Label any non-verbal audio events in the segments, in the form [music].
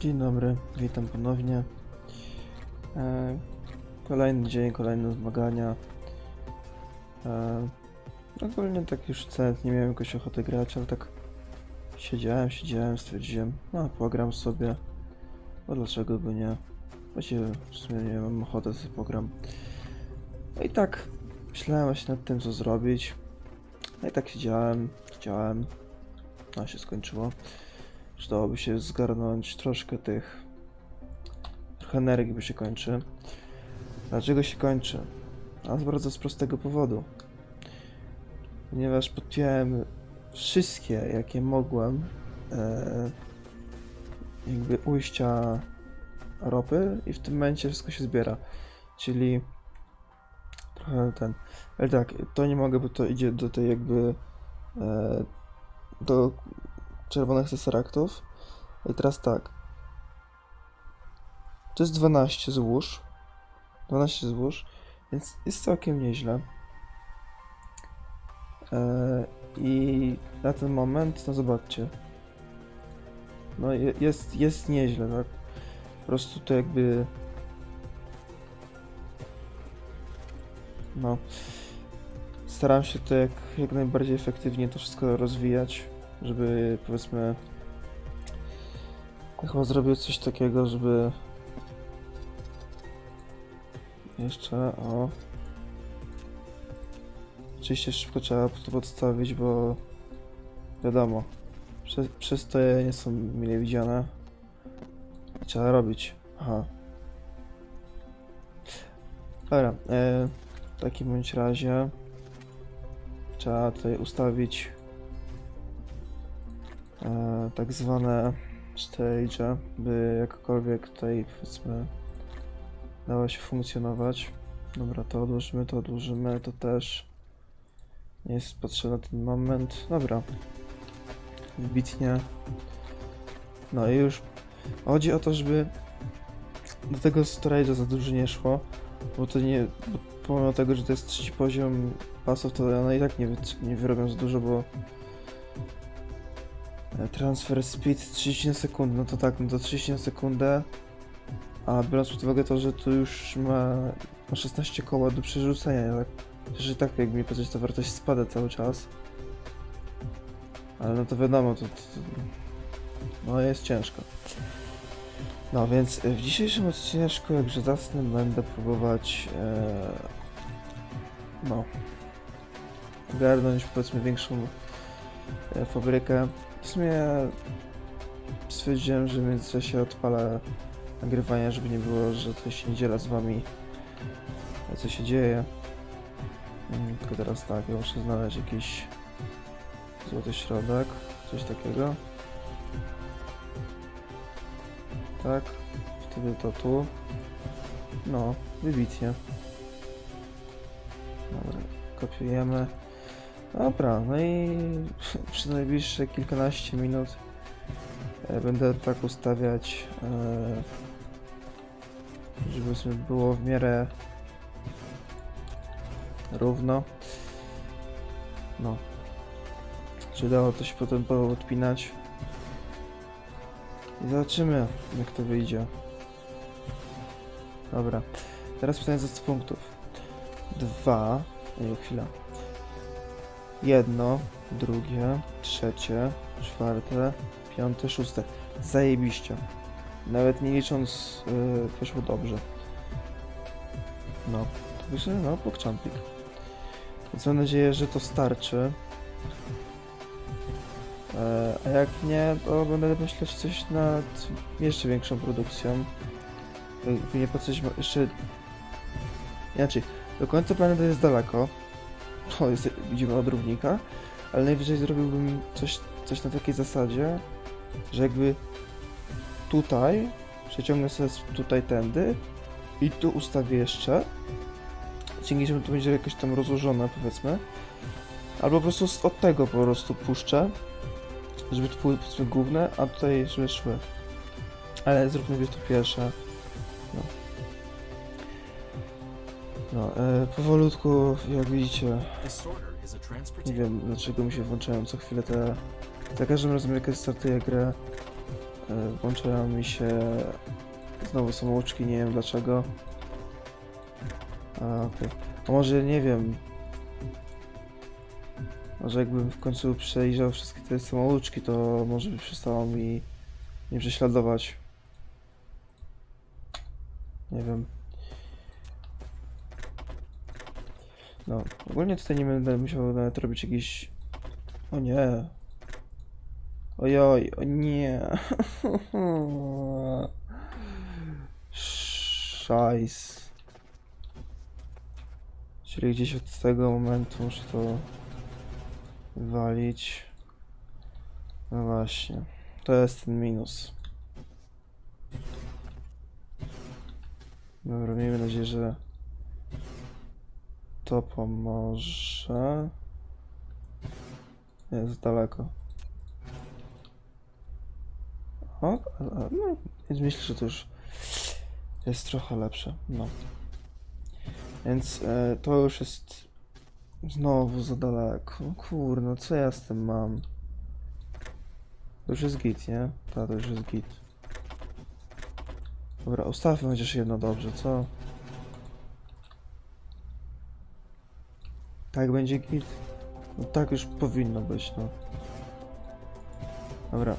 Dzień dobry, witam ponownie. E, kolejny dzień, kolejne zmagania. E, ogólnie tak już wcale nie miałem jakoś ochoty grać, ale tak siedziałem, siedziałem, stwierdziłem, no pogram sobie, bo dlaczego by nie. Właściwie w sumie nie mam ochoty, sobie pogram. No i tak myślałem właśnie nad tym, co zrobić. No i tak siedziałem, siedziałem, no się skończyło. Przydałoby się zgarnąć troszkę tych. Trochę energii, bo się kończy. Dlaczego się kończy? A z bardzo z prostego powodu. Ponieważ podpiąłem wszystkie, jakie mogłem, e, jakby ujścia ropy i w tym momencie wszystko się zbiera. Czyli trochę ten. Ale tak, to nie mogę, bo to idzie do tej jakby. E, do czerwonych teseraktów. I teraz tak. To jest 12 złóż. 12 złóż, więc jest całkiem nieźle. Eee, I na ten moment, no zobaczcie. No je- jest, jest nieźle, tak? Po prostu to jakby... No. Staram się to jak, jak najbardziej efektywnie to wszystko rozwijać żeby powiedzmy chyba zrobił coś takiego, żeby jeszcze o oczywiście szybko trzeba to podstawić, bo wiadomo przez, przez to nie są mile widziane. Trzeba robić. Aha. Dobra e, w takim bądź razie trzeba tutaj ustawić e, tak zwane stage, by jakkolwiek tutaj powiedzmy dało się funkcjonować. Dobra, to odłożymy, to odłożymy, to też nie jest potrzebny ten moment. Dobra. Wbitnie. No i już chodzi o to, żeby do tego storage'a za dużo nie szło, bo to nie, bo pomimo tego, że to jest trzeci poziom pasów, to one i tak nie, nie wyrobią za dużo, bo Transfer speed 30 na sekundę, no to tak, no to 30 na sekundę. A biorąc pod uwagę to, że tu już ma, ma 16 koła do przerzucenia, tak? Że tak jakby nie patrzeć, ta wartość spada cały czas. Ale no to wiadomo, to, to, to no jest ciężko. No więc w dzisiejszym odcineczku, jakże zacny, będę próbować e, no ogarnąć powiedzmy większą e, fabrykę w sumie stwierdziłem, że w międzyczasie odpalę nagrywanie, żeby nie było, że to się nie dziela z wami co się dzieje. Mm, Tylko teraz tak, ja muszę znaleźć jakiś złoty środek, coś takiego. Tak, wtedy to tu. No, wybitnie. Dobra, kopiujemy. Dobra, no i [laughs] przez najbliższe kilkanaście minut e, będę tak ustawiać, e, żeby było w miarę równo. No. Czy dało to się potem odpinać? I zobaczymy, jak to wyjdzie. Dobra. Teraz pytanie za 100 punktów. Dwa. Nie, chwila. Jedno, drugie, trzecie, czwarte, piąte, szóste. Zajebiście. Nawet nie licząc, yy, wyszło dobrze. No, to wyszło, no, pokczampik. Więc mam nadzieję, że to starczy. E, a jak nie, to będę myśleć coś nad jeszcze większą produkcją. Jakby nie po coś jeszcze... Inaczej, do końca planety jest daleko. To jest, widzimy od równika, ale najwyżej zrobiłbym coś, coś na takiej zasadzie, że jakby tutaj przeciągnę sobie tutaj tędy i tu ustawię jeszcze. Dzięki czemu to będzie jakoś tam rozłożone, powiedzmy. Albo po prostu od tego po prostu puszczę, żeby to były główne, a tutaj żeby szły. Ale zróbmy to pierwsze. No, e, powolutku, jak widzicie, nie wiem dlaczego mi się włączają co chwilę te... Za każdym razem jak startuję grę, e, włączają mi się znowu samouczki, nie wiem dlaczego. A, okej. A może nie wiem. Może jakbym w końcu przejrzał wszystkie te samouczki, to może by przestało mi nie prześladować. Nie wiem. No, ogólnie tutaj nie będę musiał nawet robić jakiś... O nie. Ojoj, o nie. [laughs] Szajs. Czyli gdzieś od tego momentu muszę to wywalić. No właśnie. To jest ten minus. Dobra, miejmy nadzieję, że to pomoże. Jest daleko. O, no, myślę, że to już jest trochę lepsze. No. Więc e, to już jest znowu za daleko. No Kurno, co ja z tym mam? To już jest git, nie? Tak, to już jest git. Dobra, ustawmy chociaż jedno dobrze, co? Tak będzie git? No tak już powinno być, no. Dobra.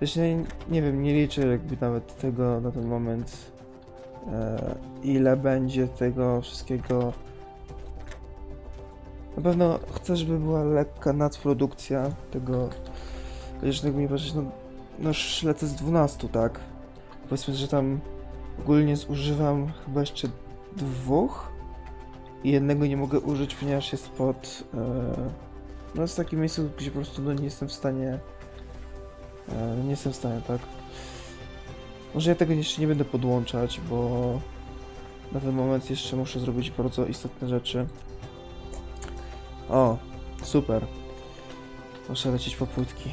Jeszcze nie, wiem, nie liczę jakby nawet tego na ten moment e, ile będzie tego wszystkiego. Na pewno chcę, żeby była lekka nadprodukcja tego. Chociaż tak mi patrzeć, no, no lecę z 12, tak? Powiedzmy, że tam ogólnie zużywam chyba jeszcze dwóch jednego nie mogę użyć, ponieważ jest pod. E, no jest takim miejscu, gdzie po prostu no, nie jestem w stanie. E, nie jestem w stanie, tak? Może ja tego jeszcze nie będę podłączać, bo na ten moment jeszcze muszę zrobić bardzo istotne rzeczy. O, super. Muszę lecieć po płytki.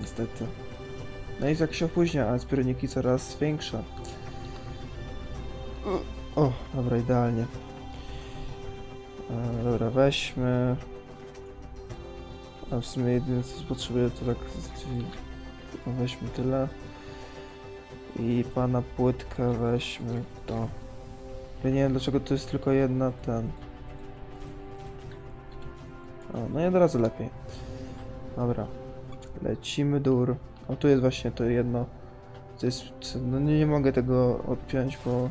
Niestety. No i tak się opóźnia, a zbiorniki coraz większe. O, dobra, idealnie. E, dobra, weźmy. A w sumie jedyne co potrzebuję to tak. Weźmy tyle. I pana płytkę weźmy to. Ja nie wiem dlaczego to jest tylko jedna ten. O, no i od razu lepiej. Dobra. Lecimy dur. O tu jest właśnie to jedno. To jest. No nie, nie mogę tego odpiąć, bo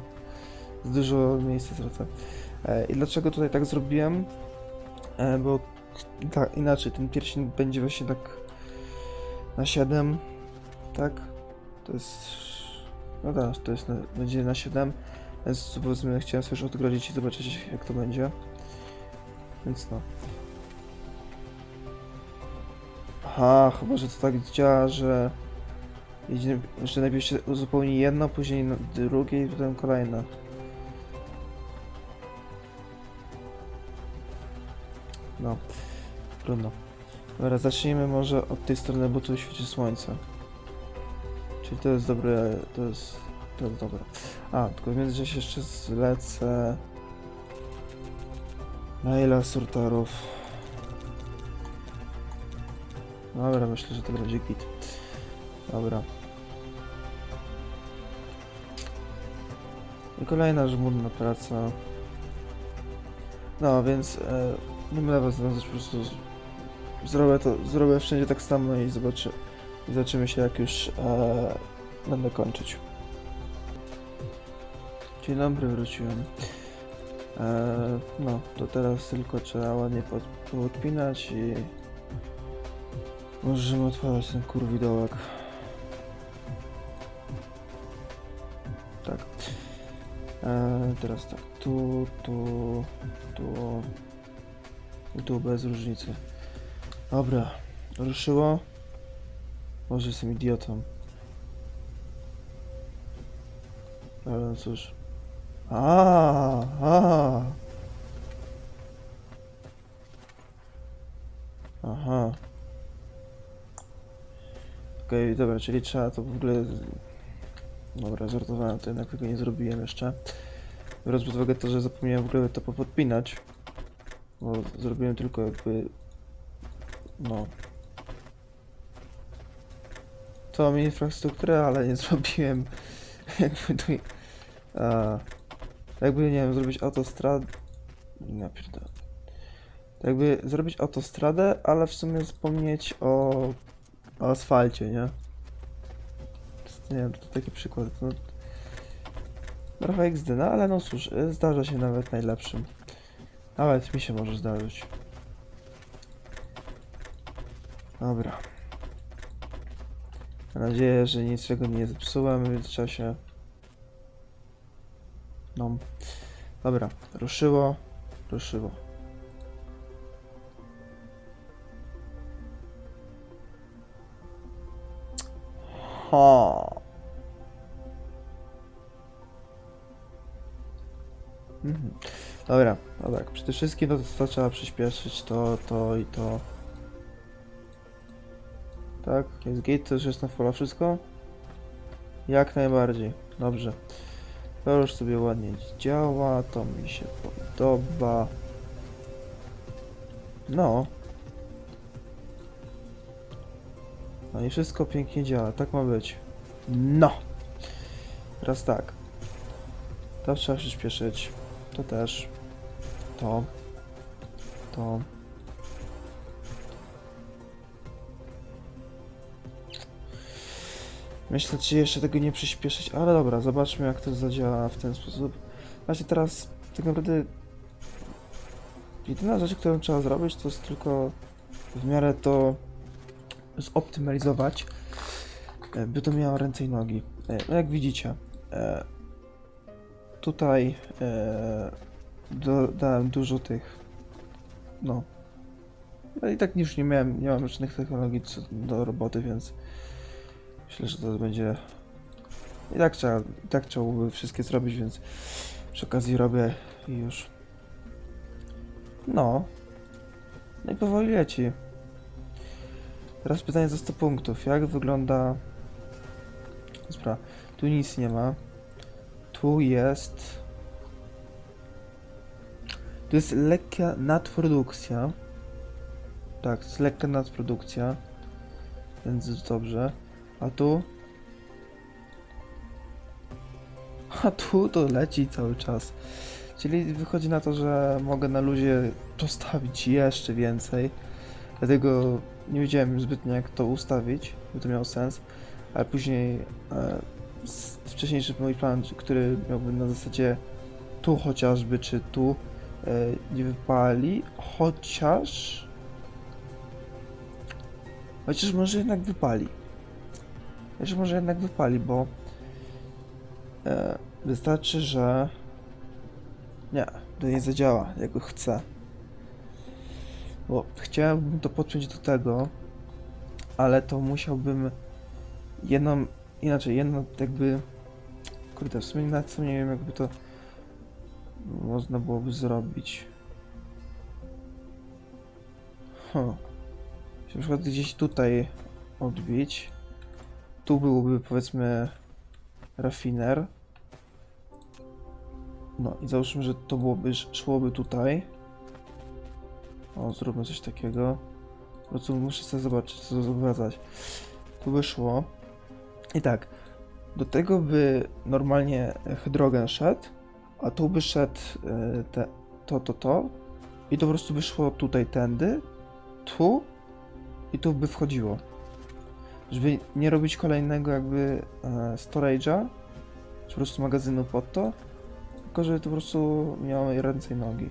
z dużo miejsca tracę. E, I dlaczego tutaj tak zrobiłem? E, bo inaczej, ten pierścień będzie właśnie tak na 7, tak? To jest, no tak, to jest na, będzie na 7, więc powiedzmy chciałem sobie już odgrodzić i zobaczyć jak to będzie. Więc no. Aha, chyba, że to tak działa, że idzie, że najpierw się uzupełni jedno, później no- drugie i potem kolejne. No, trudno. Dobra, zacznijmy może od tej strony, bo tu świeci słońce. Czyli to jest dobre, to jest, to jest dobre. A, tylko w międzyczasie jeszcze zlecę maila sorterów. Dobra, myślę, że to będzie git. Dobra. I kolejna żmudna praca. No, więc e, nie będę was związać, po prostu zrobię to, zrobię wszędzie tak samo i zobaczy, i zobaczymy się jak już e, będę kończyć. Dzień dobry, wróciłem. E, no, to teraz tylko trzeba ładnie pod, podpinać i możemy otworzyć ten kurwidołek. Tak. E, teraz tak, tu, tu, tu, i tu bez różnicy. Dobra, ruszyło. Może jestem idiotą. Ale no cóż. A, a. Aha. Okej, dobra, czyli trzeba to w ogóle... Dobra, żartowałem, to jednak tego nie zrobiłem jeszcze. Biorąc pod uwagę to, że zapomniałem w ogóle to popodpinać. Bo zrobiłem tylko jakby... No. tą infrastrukturę, ale nie [laughs] zrobiłem jakby tu... A, jakby, nie wiem, zrobić autostradę... Nie pierdolę. Jakby zrobić autostradę, ale w sumie zapomnieć o, o asfalcie, nie? Nie wiem, to taki przykład. No, trochę XD, no ale no cóż, y, zdarza się nawet najlepszym. Nawet mi się może zdarzyć. Dobra. Mam nadzieję, że niczego nie zepsułem w międzyczasie. No. Dobra, ruszyło. Ruszyło. Ha. Mhm. Dobra, no tak, przede wszystkim no to, to trzeba przyspieszyć to, to i to. Tak, jest gate, to już jest na fola wszystko? Jak najbardziej, dobrze. To już sobie ładnie działa, to mi się podoba. No. No i wszystko pięknie działa, tak ma być. No! Teraz tak. To trzeba przyspieszyć. To też. To. To. Myślę, czy jeszcze tego nie przyspieszyć, ale dobra, zobaczmy jak to zadziała w ten sposób. Właśnie teraz tak naprawdę jedyna rzecz, którą trzeba zrobić, to jest tylko w miarę to zoptymalizować, e, by to miało ręce i nogi. E, No jak widzicie, e, tutaj e, dodałem dużo tych, no. I tak już nie miałem, nie mam żadnych technologii co do roboty, więc myślę, że to będzie i tak trzeba, i tak trzeba wszystkie zrobić, więc przy okazji robię i już. No. No i powoli leci. Teraz pytanie za 100 punktów. Jak wygląda... Dobra, tu nic nie ma. Tu jest... Tu jest lekka nadprodukcja. Tak, to jest lekka nadprodukcja. Więc dobrze. A tu? A tu to leci cały czas. Czyli wychodzi na to, że mogę na luzie postawić jeszcze więcej. Dlatego nie wiedziałem zbytnio jak to ustawić, by to miało sens. Ale później e, wcześniejszy mój plan, który miałby na zasadzie tu chociażby, czy tu nie wypali, chociaż chociaż może jednak wypali. Chociaż może jednak wypali, bo e, wystarczy, że nie, to nie zadziała, jak go chcę. Bo chciałbym to podpiąć do tego, ale to musiałbym jedną, inaczej, jedno jakby, kurde, w sumie nawet sam nie wiem jakby to można byłoby zrobić. Huh. Na przykład gdzieś tutaj odbić. Tu byłoby powiedzmy rafiner. No i załóżmy, że to byłoby, szłoby tutaj. O, zróbmy coś takiego. Po prostu muszę sobie zobaczyć, co zobrazować. Tu by szło. I tak. Do tego by normalnie hydrogen szedł, a tu by szedł e, te, to, to, to. I to po prostu by szło tutaj tędy, tu i tu by wchodziło. Żeby nie robić kolejnego jakby e, storage'a, czy po prostu magazynu pod to, tylko żeby to po prostu miało ręce i nogi.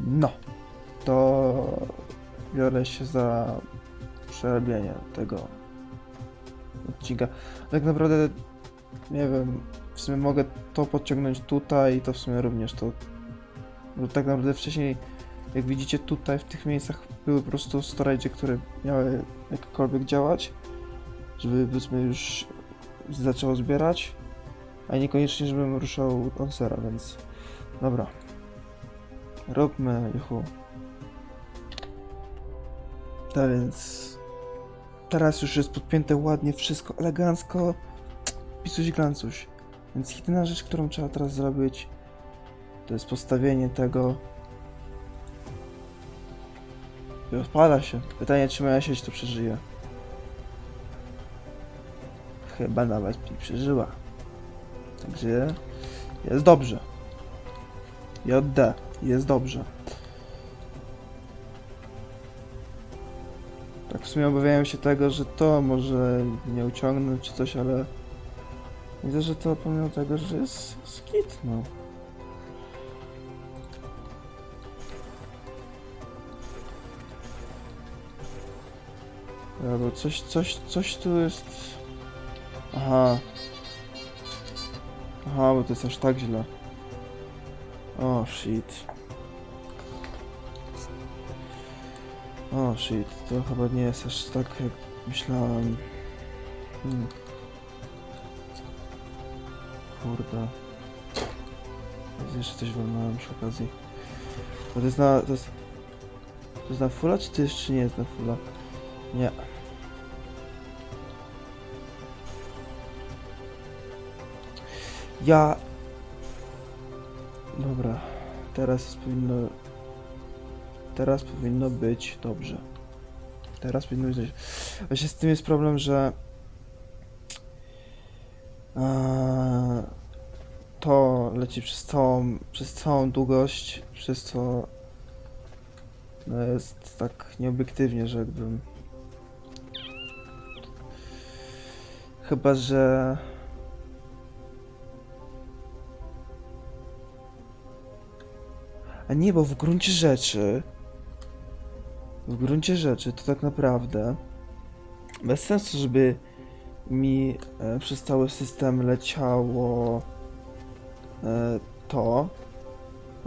No to biorę się za przerobienie tego odcinka. Tak naprawdę, nie wiem, w sumie mogę to podciągnąć tutaj i to w sumie również to. Bo tak naprawdę wcześniej, jak widzicie tutaj w tych miejscach były po prostu storage, które miały jakkolwiek działać, żeby powiedzmy już zaczęło zbierać, a niekoniecznie żebym ruszał od zera, więc dobra. Róbmy, juhu. Tak więc teraz już jest podpięte ładnie, wszystko elegancko. Pisuś glancuś. Więc jedyna rzecz, którą trzeba teraz zrobić, to jest postawienie tego. I odpala się. Pytanie, czy moja sieć to przeżyje. chyba nawet mi przeżyła. Także jest dobrze. JD, jest dobrze. Tak w sumie obawiałem się tego, że to może nie uciągnąć czy coś, ale widzę, że to pomimo tego, że jest skit, no. Albo coś, coś, coś tu jest... Aha. Aha, bo to jest aż tak źle. O, shit. O, shit. To chyba nie jest aż tak, jak myślałem. Hmm. Kurde. Jeszcze coś walnąłem przy okazji. To jest na... To jest, to jest na fulla, czy to jeszcze nie jest na fulla? Nie. Ja... Dobra. Teraz powinno... Teraz powinno być dobrze. Teraz powinno być dobrze. Właśnie z tym jest problem, że... Eee, to leci przez całą, przez całą długość, przez co no jest tak nieobiektywnie, że jakbym... Chyba, że... A nie, bo w gruncie rzeczy... W gruncie rzeczy to tak naprawdę... Bez sensu, żeby mi e, przez cały system leciało e, to.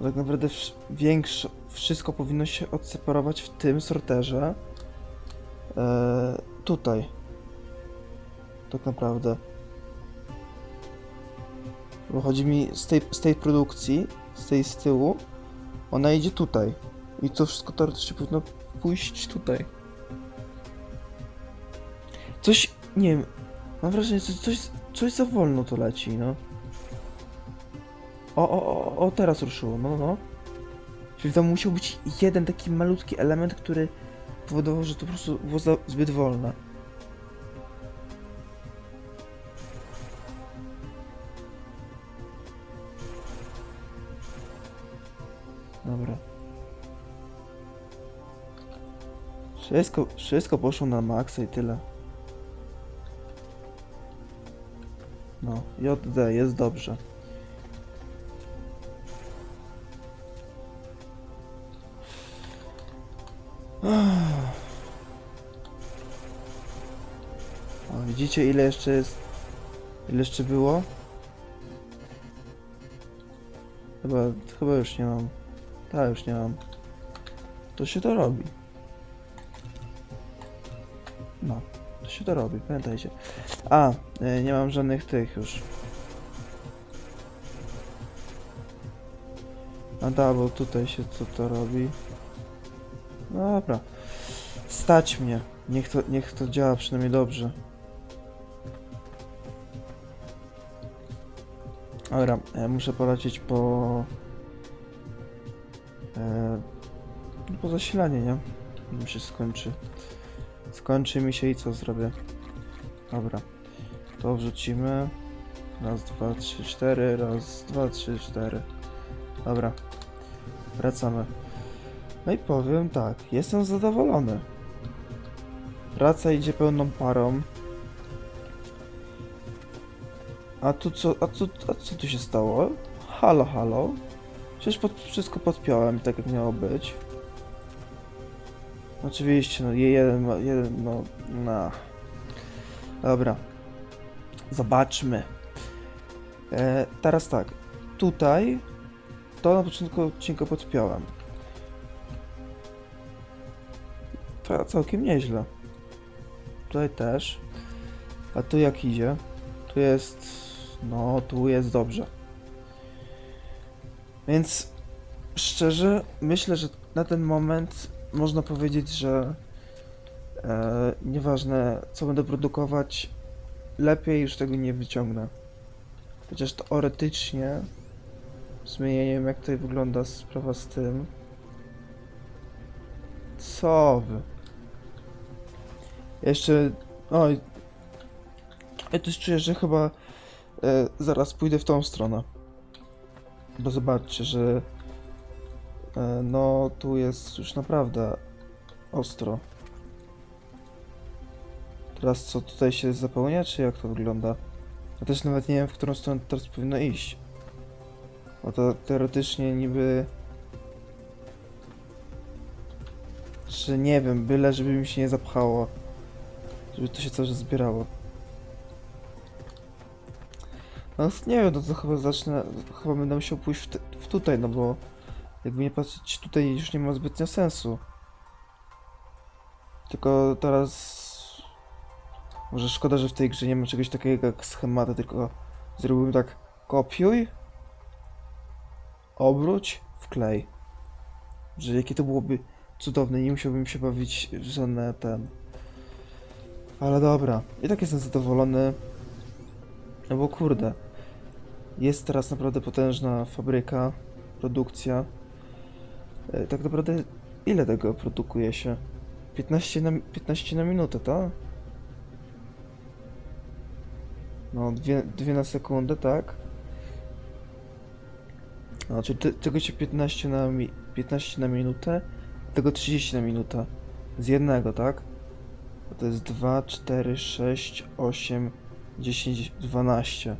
Tak naprawdę większe, wszystko powinno się odseparować w tym sorterze. E, tutaj. Tak naprawdę. Bo chodzi mi z tej, z tej produkcji, z tej z tyłu, ona idzie tutaj. I to wszystko teoretycznie powinno pójść tutaj. Coś, nie wiem, mam wrażenie, że coś, coś za wolno to leci, no. O, o, o, o, teraz ruszyło, no, no. Czyli tam musiał być jeden taki malutki element, który powodował, że to po prostu było zbyt wolne. Dobra. Wszystko, wszystko poszło na maksa i tyle. No, JD, jest dobrze. O, widzicie ile jeszcze jest... Ile jeszcze było? Chyba, chyba już nie mam. Tak, już nie mam. To się to robi. No, to się to robi, pamiętajcie. A, y, nie mam żadnych tych już. A da, bo tutaj się co to robi. Dobra. Stać mnie. Niech to, niech to działa przynajmniej dobrze. Dobra, e, muszę polecieć po... E, po zasilanie, nie? Mi się skończy. Skończy mi się i co zrobię? Dobra. To wrzucimy. Raz, dwa, trzy, cztery. Raz, dwa, trzy, cztery. Dobra. Wracamy. No i powiem tak, jestem zadowolony. Praca idzie pełną parą. A tu co, a tu, a co tu się stało? Halo, halo. Przecież pod, wszystko podpiąłem tak jak miało być. Oczywiście, no je- jeden, ma- jeden, no, no. Dobra. Zobaczmy. E, teraz tak. Tutaj to na początku odcinka podpiąłem. To całkiem nieźle. Tutaj też. A tu jak idzie? Tu jest... No, tu jest dobrze. Więc szczerze, myślę, że na ten moment można powiedzieć, że e, nieważne co będę produkować, lepiej już tego nie wyciągnę. Chociaż teoretycznie, w nie wiem jak tutaj wygląda sprawa z tym. Co wy? Jeszcze, oj, Ja też czuję, że chyba e, zaraz pójdę w tą stronę. Bo zobaczcie, że e, no tu jest już naprawdę ostro. Teraz co tutaj się zapełnia, czy jak to wygląda? Ja też nawet nie wiem, w którą stronę teraz powinno iść. Bo to teoretycznie niby... Że nie wiem, byle żeby mi się nie zapchało. Żeby to się cały czas zbierało. Nie wiem, no to chyba zacznę, chyba będę musiał pójść w, te, w tutaj, no bo jakby nie patrzeć, tutaj już nie ma zbytnio sensu. Tylko teraz... Może szkoda, że w tej grze nie ma czegoś takiego jak schematy, tylko zrobiłbym tak kopiuj, obróć, wklej. Że jakie to byłoby cudowne, nie musiałbym się bawić w żadne ten... Ale dobra, i tak jestem zadowolony. No bo kurde, jest teraz naprawdę potężna fabryka, produkcja. E, Tak naprawdę ile tego produkuje się? 15 na, 15 na minutę, tak? No, dwie, dwie na sekundę, tak? No, czyli te, tego się 15 na, mi, 15 na minutę, tego 30 na minutę. Z jednego, tak? To jest 2, 4, 6, 8, 10, 12.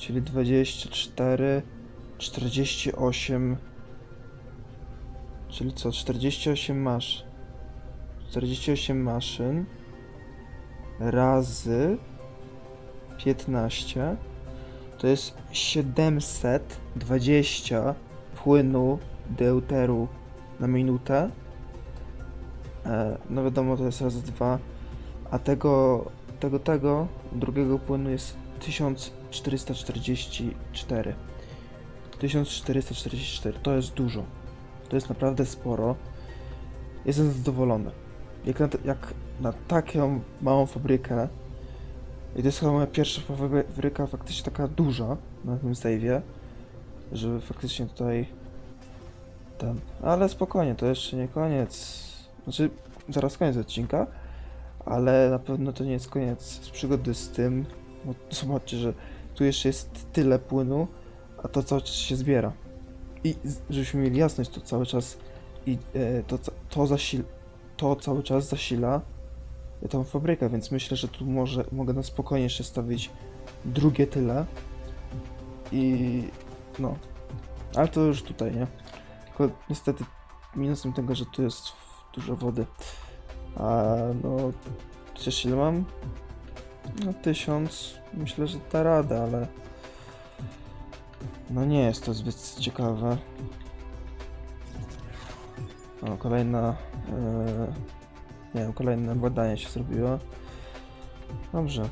Czyli 24, 48. Czyli co? 48 masz. 48 maszyn razy 15 to jest 720 płynu deuteru na minutę. E, no wiadomo, to jest razy 2, a tego, tego, tego drugiego płynu jest 1444. 1444 to jest dużo. To jest naprawdę sporo. Jestem zadowolony. Jak na, jak na taką małą fabrykę, i to jest chyba moja pierwsza fabryka faktycznie taka duża na tym save'ie, żeby faktycznie tutaj ten... Ale spokojnie, to jeszcze nie koniec. Znaczy, zaraz koniec odcinka, ale na pewno to nie jest koniec z przygody z tym, bo zobaczcie, że tu jeszcze jest tyle płynu, a to cały czas się zbiera. I żebyśmy mieli jasność, to cały czas i e, to, to, zasil, to cały czas zasila tą fabrykę, więc myślę, że tu może mogę na spokojnie jeszcze stawić drugie tyle. I no. Ale to już tutaj, nie? Tylko niestety minusem tego, że tu jest dużo wody. A no, przecież ile mam? No tysiąc. Myślę, że da radę, ale no nie jest to zbyt ciekawe. O, kolejna. e, nie wiem, kolejne badanie się zrobiło. Dobrze.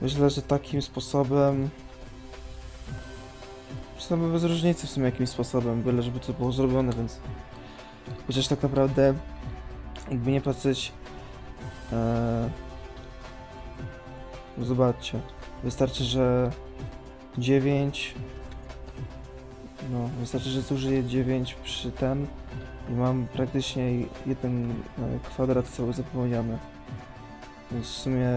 Myślę, że takim sposobem. Przynajmniej bez różnicy w sumie jakim sposobem, byle żeby to było zrobione, więc. Chociaż tak naprawdę, jakby nie patrzeć. E... Zobaczcie. Wystarczy, że 9. No, wystarczy, że zużyję 9 przy ten i mam praktycznie jeden e, kwadrat cały zapełniony. Więc w sumie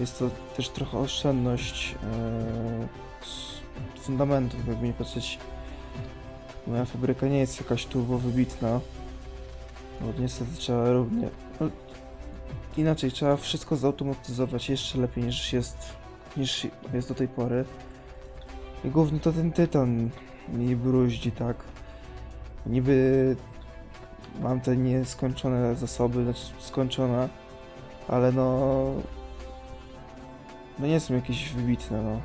jest to też trochę oszczędność e, fundamentów, jakby nie patrzeć. Moja fabryka nie jest jakaś turbo wybitna. Bo niestety trzeba równie. Inaczej, trzeba wszystko zautomatyzować jeszcze lepiej niż jest, niż jest do tej pory. I głównie to ten tytan mi bruździ, tak. Niby mam te nieskończone zasoby, znaczy skończone, ale no... No nie są jakieś wybitne, no.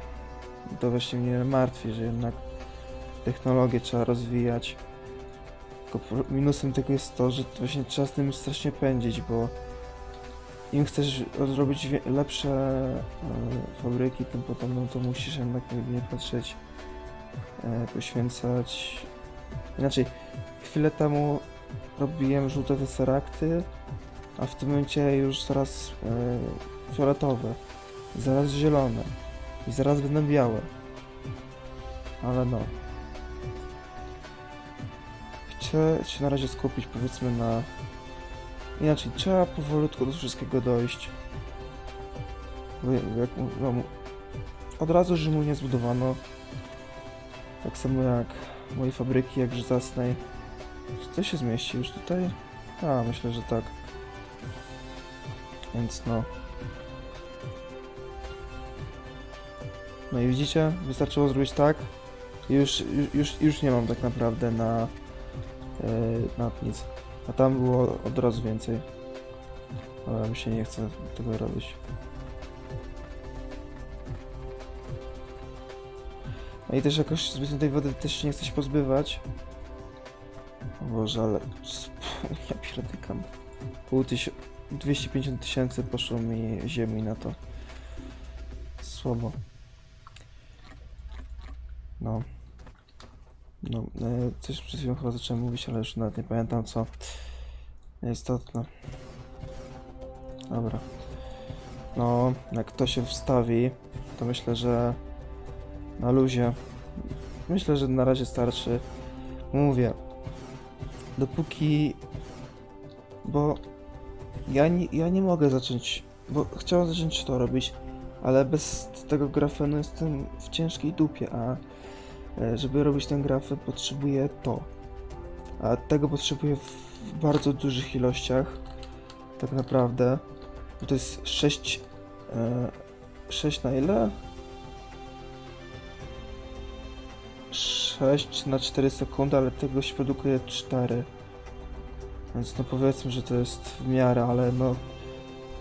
To właśnie mnie martwi, że jednak technologię trzeba rozwijać. Tylko minusem tego jest to, że właśnie trzeba z tym strasznie pędzić, bo im chcesz zrobić lepsze e, fabryki, tym potem no to musisz jednak nie patrzeć, e, poświęcać Inaczej, chwilę temu robiłem żółte teserakty, a w tym momencie już zaraz e, fioletowe, zaraz zielone i zaraz będą białe. Ale no. Chcę się na razie skupić powiedzmy na Inaczej, trzeba powolutku do wszystkiego dojść. Bo jak no, od razu Rzymu nie zbudowano. Tak samo jak mojej fabryki, jak Żyzasnej. Czy to się zmieści już tutaj? A, myślę, że tak. Więc no. No i widzicie, wystarczyło zrobić tak. Już, już, już, nie mam tak naprawdę na, yy, na nic. A tam było od razu więcej. Ale mi się nie chce tego robić. No i też jakoś zbytnio tej wody też się nie chce się pozbywać. O Boże, ale... [laughs] Ja pierdykam. Pół tysią... 250 tysięcy poszło mi ziemi na to. Słabo. No. No, e, coś przed chwilą chyba zacząłem mówić, ale już nawet nie pamiętam co. Nieistotne. Dobra. No, jak to się wstawi, to myślę, że na luzie. Myślę, że na razie starczy. Mówię. Dopóki... Bo ja nie, ja nie mogę zacząć, bo chciałem zacząć to robić, ale bez tego grafenu jestem w ciężkiej dupie, a żeby robić ten grafen potrzebuję to. A tego potrzebuję w bardzo dużych ilościach. Tak naprawdę. Bo to jest 6... E, 6 na ile? 6 na 4 sekundy, ale tego się produkuje 4. Więc no powiedzmy, że to jest w miarę, ale no...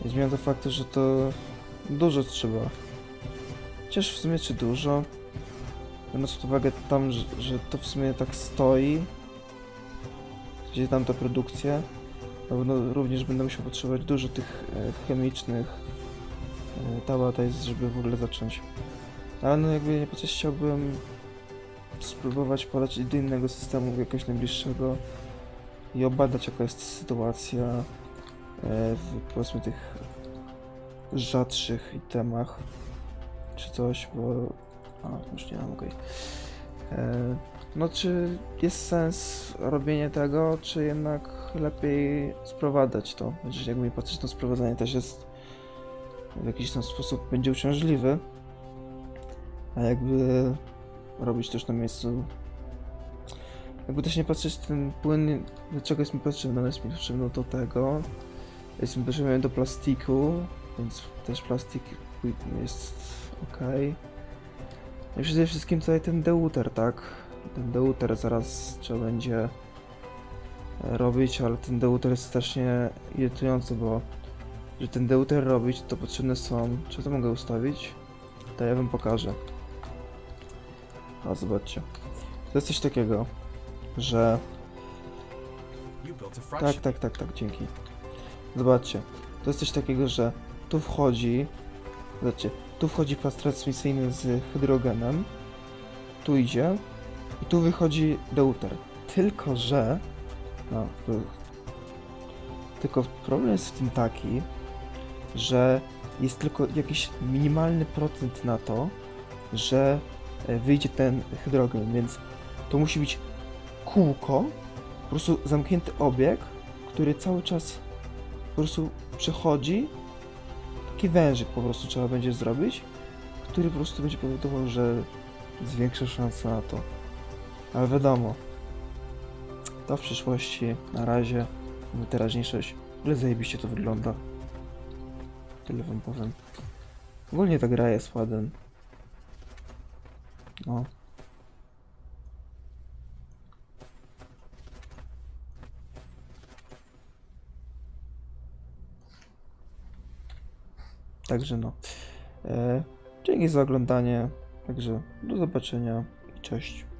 Nie zmienia to faktu, że to dużo trzeba. Chociaż w sumie czy dużo? Biorąc pod uwagę tam, że, że to w sumie tak stoi, gdzie tam ta produkcja, na pewno również będę musiał potrzebować dużo tych e, chemicznych jest, żeby w ogóle zacząć. Ale no jakby nie patrzeć chciałbym spróbować polecieć do innego systemu, jakoś najbliższego i obadać jaka jest sytuacja e, w powiedzmy tych rzadszych itemach czy coś, bo... Już nie mam, okej. E, No czy jest sens robienie tego, czy jednak lepiej sprowadzać to? Chociaż jakby patrzeć, to sprowadzanie też jest w jakiś tam sposób będzie uciążliwy, a jakby robić też na miejscu jakby też nie patrzeć, ten płyn, dlaczego jest mi potrzebny? On jest mi potrzebny do tego, jest mi potrzebny do plastiku, więc też plastik jest ok. No przede wszystkim tutaj ten deuter, tak? Ten deuter zaraz trzeba będzie robić, ale ten deuter jest strasznie irytujący, bo żeby ten deuter robić, to potrzebne są... Czy to mogę ustawić? To ja wam pokażę. A, zobaczcie. To jest coś takiego, że tak, tak, tak, tak, dzięki. Zobaczcie, to jest coś takiego, że tu wchodzi, zobaczcie, tu wchodzi pas transmisyjny z hydrogenem, tu idzie i tu wychodzi deuter. Tylko, że, no, tylko problem jest w tym taki, że jest tylko jakiś minimalny procent na to, że e, wyjdzie ten hydrogen, więc to musi być kółko, po prostu zamknięty obieg, który cały czas po prostu przechodzi. Taki wężyk po prostu trzeba będzie zrobić, który po prostu będzie powodował, że zwiększa szanse na to. Ale wiadomo, to w przyszłości, na razie, na teraźniejszość, ale zajebiście to wygląda. Tyle wam powiem. Ogólnie ta gra jest ładna. No. Także no. E, dzięki za oglądanie. Także do zobaczenia i cześć.